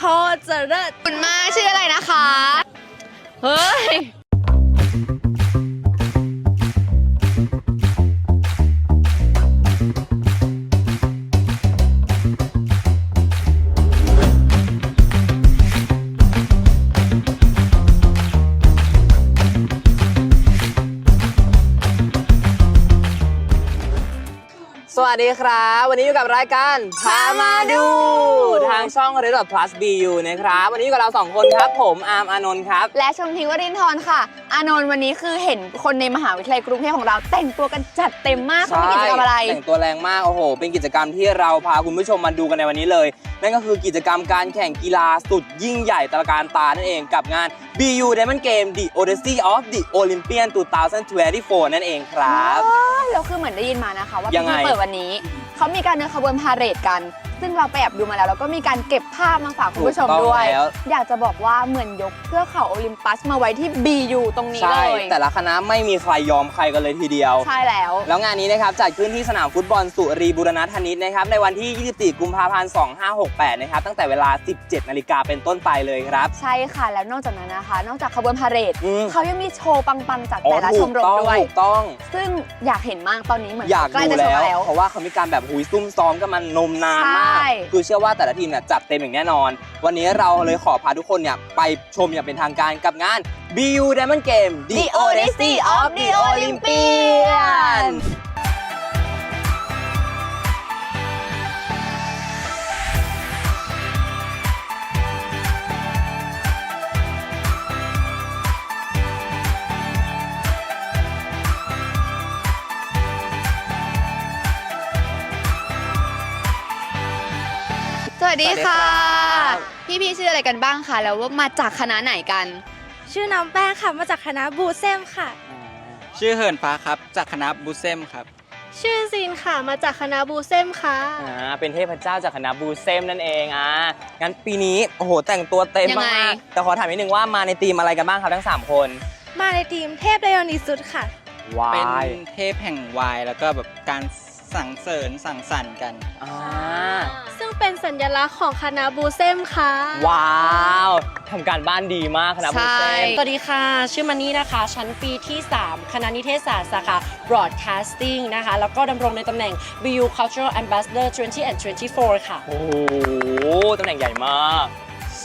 พอจะเลิศคุณมากชื่ออะไรนะคะ เฮ้ย วัสดีครับ วันนี้อยู่กับรายการพามาดู ทางช่อง r e d o t plus bu นะครับ วันนี้อยู่กับเราสองคนครับผมอาร์มอานนท์ครับ และชมทิงวรินทร์ค่ะ อานนท์วันนี้คือเห็นคนในมหาวิทยาลัยกรุงเทพของเรา แต่งตัวกันจัดเต็มมากเขามีกิจกรรมอะไร แต่งตัวแรงมาก โอ้โห เป็นกิจกรรมที่เราพาคุณผู้ชมมาดูกันในวันนี้เลย นั่นก็คือกิจกรรมการแข่งกีฬาสุดยิ่งใหญ่ตระการตานั่นเองกับงาน BU Diamond Game The Odyssey of the Olympian 2024 นั่นเองครับ เราคือเหมือนได้ยินมานะคะ ว่ายังไงที่เปิดวันนี้ เขามีการเดินขบวนพาเหรดกัน ซึ่งเราไปแอบดูมาแล้วแล้วก็มีการเก็บภาพมาฝากคุณผู้ชมถูกต้องด้วย แล้ว อยากจะบอกว่าเหมือนยกเทือกเขาโอลิมปัสมาไว้ที่ BU ตรงนี้ใช่ เลยแต่ละคณะไม่มีใครยอมใครกันเลยทีเดียว ใช่แล้ว แล้วงานนี้นะครับจัดขึ้นที่สนามฟุตบอลสุรีบุรณธนิตนะครับในวันที่ 24 กุมภาพันธ์ 2568 นะครับตั้งแต่เวลา 17 นาฬิกาเป็นต้นไปเลยครับ ใช่ค่ะแล้วนอกจากนั้นนะคะ นอกจากขบวนพาเหรดอืม เขายังมีโชว์ปังๆจากอ๋อแต่ละชถูมกรมต้องด้วย ถูกต้อง ซึ่งอยากเห็นมากตอนนี้เหมือนอยากใกล้ดูจะโชแล้วว์แล้ว เพราะว่าเขามีการแบบหุยซุ่มซ้อมกันมันนมนานมากใช่คือเชื่อว่าแต่ละทีมเนี่ยจัดเต็มอย่างแน่นอน วันนี้เราเลยขอพาทุกคนเนี่ยไปชมอย่างเป็นทางการกับงาน BU Diamond Game The Odyssey of the Olympian ดีค่ะสวัสดีครับพี่ๆชื่ออะไรกันบ้างคะแล้วว่ามาจากคณะไหนกัน ชื่อน้ำแป้งค่ะ มาจากคณะบูเซมค่ะ ชื่อเหินฟ้าครับ จากคณะบูเซมครับ ชื่อซีนค่ะ มาจากคณะบูเซมค่ะ อ่า เป็นเทพเจ้าจากคณะบูเซมนั่นเองอะงั้นปีนี้ โอ้โห แต่งตัวเต็มยังไง มากๆแต่ขอถามนิดนึงว่ามาในทีมอะไรกันบ้างครับทั้งสามคนมาในทีมเทพไดโอนิสุดค่ะ วาเป็นยเทพแห่งวายแล้วก็แบบการ สั่งเสริญสั่งสรรค์กันอ่าซึ่งเป็นสัญลักษณ์ของคณะบูเซมค่ะ ว้าวทำการบ้านดีมากคณะบูเซใช่มสวัสดีค่ะ ชื่อมันนี่นะคะ ชั้นปีที่ 3 คณะนิเทศศาสตร์สาขา Broadcasting นะคะ แล้วก็ดำรงในตำแหน่ง BU Cultural Ambassador 20 and 24 ค่ะ โอ้โหตำแหน่งใหญ่มาก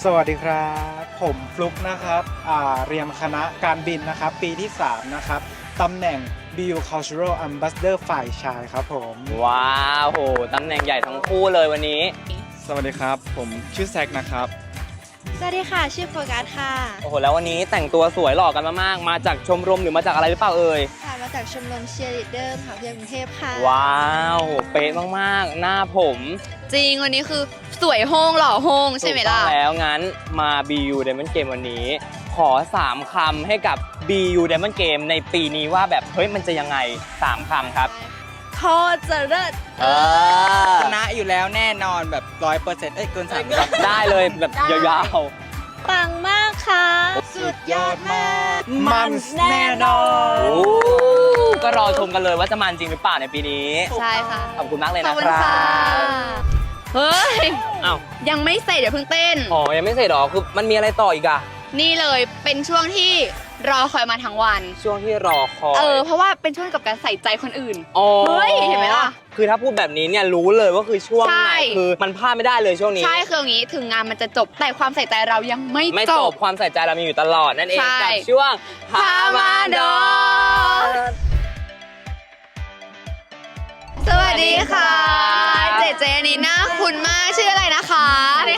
สวัสดีครับ ผมฟลุกนะครับอ่าเรียนคณะการบินนะครับ ปีที่ 3 นะครับตำแหน่ง BU Cultural Ambassador ฝ่ายชายครับผม ว้าวโหตำแหน่งใหญ่ทั้งคู่เลยวันนี้ สวัสดีครับ ผมชื่อแซกนะครับ สวัสดีค่ะ ชื่อโฟกัสค่ะ โอ้โห แล้ววันนี้แต่งตัวสวยหล่อกันมากๆ มาจากชมรมหรือมาจากอะไรหรือเปล่าเอ่ย ค่ะ มาจากชมรมเชียร์ลีดเดอร์มหาวิทยาลัยกรุงเทพค่ะ ว้าวโหเป๊ะมากๆ หน้าผมจริง วันนี้คือสวยโฮงหล่อโฮงใช่ไหมล่ะ ถูกต้องแล้วงั้นมา BU Diamond Game วันนี้ ขอ 3 คำให้กับ BU Diamond Game ในปีนี้ว่าแบบ เฮ้ย มันจะยังไง 3 คำครับพอจะเลิศเออ ชนะอยู่แล้วแน่นอนแบบร้อยเปอร์เซ็นต์เอ้ยเกินสามร้อยได้เลยแบบยาวปังมากค่ะ สุดยอดมาก มันแน่นอๆนโอ้ก็รอชมกันเลยว่าจะมันจริงหรือเปล่าในปีนี้ ใช่ค่ะ ขอบคุณมากเลยขอนะบคุคณรัค่ะ บเฮ้ย อ้าวยังไม่เสร็จเดี๋ยวเพิ่งเต้น อ๋อยังไม่เสร็จหรอ คือมันมีอะไรต่ออีกอะ นี่เลยเป็นช่วงที่รอคอยมาทั้งวัน ช่วงที่รอคอยเออเพราะว่าเป็นช่วงกับการใส่ใจคนอื่น อ๋อเฮ้ยเห็นไหมล่ะ คือถ้าพูดแบบนี้เนี่ยรู้เลยว่าคือช่วงใช่ไหนคือมันพลาดไม่ได้เลยช่วงนี้ ใช่คืออย่างนี้ถึงงานมันจะจบแต่ความใส่ใจเรายังไม่ไม่จจบ บความใส่ใจเรามีอยู่ตลอดนั่นเองใช่ กับช่วงพามาดอสวัสดีค่ะ เจเจนี่น่าคุณมาก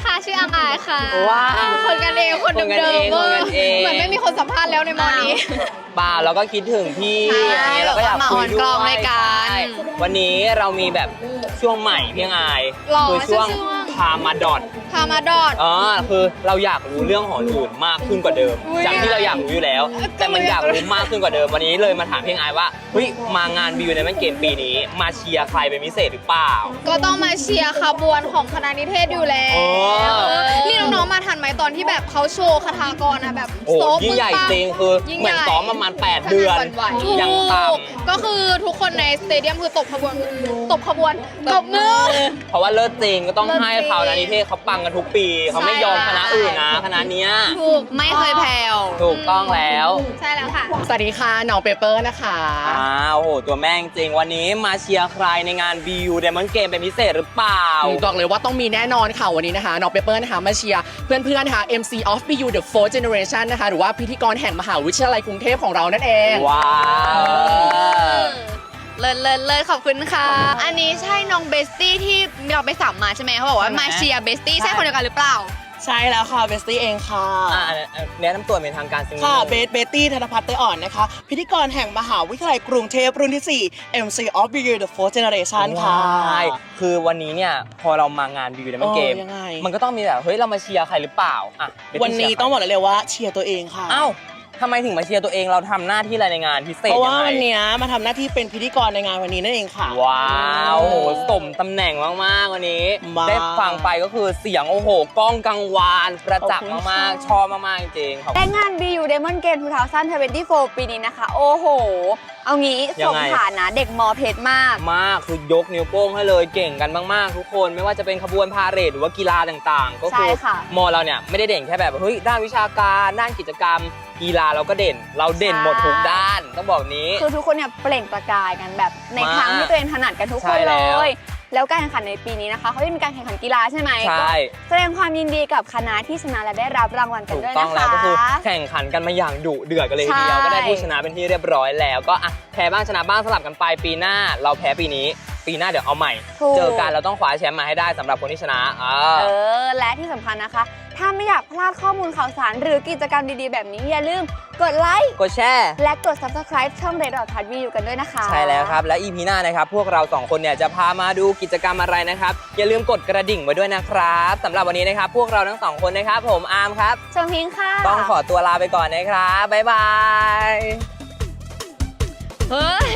ค่ะ ชื่ออังอายค่ะว้าวคนกันเองคนเดิมคนกันเองๆคนกันเอง เหมือนไม่มีคนสัมภาษณ์แล้วในมอนี้ บ้าเราก็คิดถึงพี่ใช่เราก็อยากมาคุอยอนด้กวล้องด้วยยกันใช่วันนี้เรามีแบบช่วงใหม่เพียงอายหรอคือช่วงช่วง พามาดอทพามาดอดอ๋อคือเราอยากรู้เรื่องของอื่นมากขึ้นกว่าเดิม อุ๊ยจากที่เราอยากรู้อยู่แล้ว แต่มันอยากรู้มากขึ้นกว่าเดิมวันนี้เลยมาถามเพียงอายว่าเฮ้ยมางานบิวในมันเกมปีนี้ มาเชียร์ใครเป็นพิเศษหรือเปล่า ก็ต้องมาเชียร์ขบวนของคณะนิเทศอยู่แล้วโอ้นี่น้องๆมาทันไหมตอนที่แบบเขาโชว์คาถากรอะแบบโอ้โต๊ะยิ่งใหญ่ปึ้ปัจริงคือยิ่งเหมือนใหญ่ซ้อมประมาณ 8 เดือนถูกยังต่ก็คือทุกคนในสเตเดียมคือตบขบวนตบขบวนตบมือำเพราะว่าเลิศจริงก็ต้องให้เลิศเขานะนิเทศเขาปังกันทุกปีเขาไม่ยอมคณะอื่นนะคณะเนี้ยถูกไม่เคยแผ่วถูกต้องแล้วใช่แล้วค่ะ สวัสดีค่ะน้องเปเปอร์นะคะอ้าวโอ้โหตัวแม่งจริงวันนี้มาเชียร์ใครในงาน BU Diamond Game เป็นพิเศษหรือเปล่าบอกเลยว่าต้องมีแน่นอนค่ะวันนี้นะคะน้องเปเปอร์นะคะมาเชียร์เพื่อนๆนะคะ MC of BU The Fourth Generation นะคะหรือว่าพิธีกรแห่งมหาวิทยาลัยกรุงเทพของเรานั่นเองว้าว เลิศเลิศเลิศขอบคุณค่ะ อันนี้ใช่น้องเบสตี้ที่เราไปสัมมาใช่ไหมเขาบอกว่าใช่ไหมมาเชียร์เบสตี้ใช่คนเดียวกันหรือเปล่า ใช่แล้วค่ะเบสตี้เองค่ะ อะแนะนำตัวเป็นทางการสักนิดค่ะนึง เบสเบตตี้ธนพัฒน์เตยอ่อนนะคะ พิธีกรแห่งมหาวิทยาลัยกรุงเทพรุ่นที่ 4 MC of BU The Fourth Generation ค่ะ ใช่คือวันนี้เนี่ยพอเรามางาน BU Diamond เออ Game ยังไง มันก็ต้องมีแบบเฮ้ยเรามาเชียร์ใครหรือเปล่าอะเบสวันนี้เชียร์ใครต้องบอกเลยว่าเชียร์ตัวเองค่ะเอ้า ทำไมถึงมาเชียร์ตัวเองเราทำหน้าที่อะไรในงานพิเศษเพราะว่ายังไงวันเนี้ยมาทำหน้าที่เป็นพิธีกรในงานวันนี้นั่นเองค่ะ ว้าวโอ้โหสมตำแหน่งมากๆวันนี้ มากได้ฟังไปก็คือเสียงโอ้โหกล้องกังวานประจักษ์ขอบคุณมากค่ะๆชอบมากๆจริงๆขอบและงาน BU Diamond Game 2024 ปีนี้นะคะ โอ้โห เอางี้สมฐานะเด็กมอเพชรมาก มากคือยกนิ้วโป้งให้เลยเก่งกันมากๆ ทุกคนไม่ว่าจะเป็นขบวนพาเหรดหรือว่ากีฬาต่างๆ ก็คืใช่ค่ะ มอเราเนี่ยไม่ได้เด่นแค่แบบเฮ้ยด้านวิชาการด้านกิจกรรม กีฬาเราก็เด่น เราเด่นหมดทุกด้านต้องบอกนี้ คือทุกคนเนี่ยเปล่งประกายกันแบบในมากทางที่ตัวเองถนัดกันทุกใช่คนเลแล้วยแล้วการแข่งขันในปีนี้นะคะเขาจะมีการแข่งขันกีฬาใช่ไหมใช่ก็แสดงความยินดีกับคณะที่ชนะและได้รับรางวัลกันถูกด้วยต้นะองแล้วคะก็คือแข่งขันกันมาอย่างดุเดือดกันเลยทีเดียวใช่ก็ได้ผู้ชนะเป็นที่เรียบร้อยแล้ว ก็อะแพ้บ้างชนะบ้างสลับกันไปปีหน้า เราแพ้ปีนี้ ปีหน้าเดี๋ยวเอาใหม่ ถูก เจอกันเราต้องคว้าแชมป์มาให้ได้สำหรับคนที่ชนะอ่าเออ และที่สำคัญนะคะ ถ้าไม่อยากพลาดข้อมูลข่าวสารหรือกิจกรรมดีๆ แบบนี้ อย่าลืมกดไลค์กดแชร์ และกด subscribe ช่องเรดดอทพัทวีอยู่กันด้วยนะคะใช่แล้วครับ และอีพีหน้านะครับ พวกเราสองคนเนี่ยจะพามาดูกิจกรรมอะไรนะครับ อย่าลืมกดกระดิ่งไว้ด้วยนะครับสำหรับวันนี้นะครับ พวกเราทั้งสองคนนะครับ ผมอาร์มครับ ชมพิงค่ะต้องขอตัวลาไปก่อนนะครับบ๊ายบาย เฮ้ย